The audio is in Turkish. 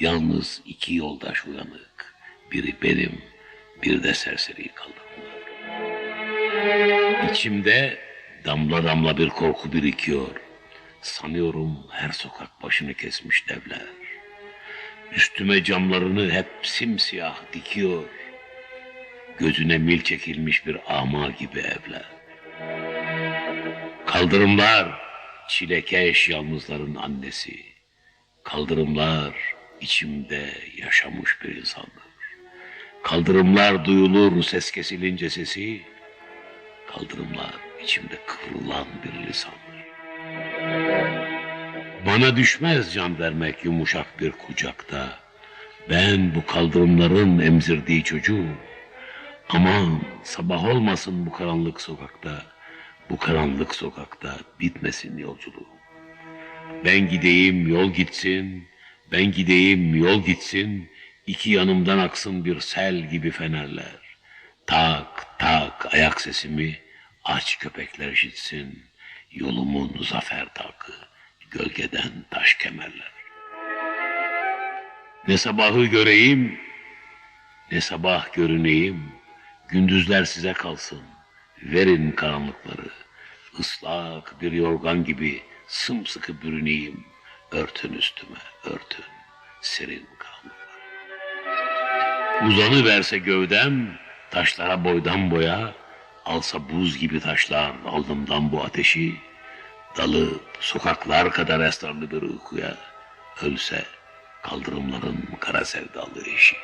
yalnız iki yoldaş uyanık. Biri benim, bir de serseri kaldırımlar. İçimde damla damla bir korku birikiyor. Sanıyorum her sokak başını kesmiş devler. Üstüme camlarını hep simsiyah dikiyor. Gözüne mil çekilmiş bir ama gibi evler. Kaldırımlar çilekeş yalnızların annesi. Kaldırımlar içimde yaşamış bir insandır. Kaldırımlar duyulur ses kesilince sesi. Kaldırımlar içimde kıvrılan bir lisandır. Bana düşmez can vermek yumuşak bir kucakta. Ben bu kaldırımların emzirdiği çocuğum. Aman sabah olmasın bu karanlık sokakta. Bu karanlık sokakta bitmesin yolculuğum. Ben gideyim yol gitsin, ben gideyim yol gitsin, iki yanımdan aksın bir sel gibi fenerler. Tak tak ayak sesimi aç köpekler işitsin, yolumun zafer takı, gölgeden taş kemerler. Ne sabahı göreyim, ne sabah görüneyim, gündüzler size kalsın, verin karanlıkları, ıslak bir yorgan gibi sımsıkı bürüneyim, örtün üstüme, örtün, serin karanlıkları. Uzanı verse gövdem, taşlara boydan boya, alsa buz gibi taşlar alnımdan bu ateşi, dalıp sokaklar kadar esrarlı bir uykuya, ölse kaldırımların kara sevdalı eşi.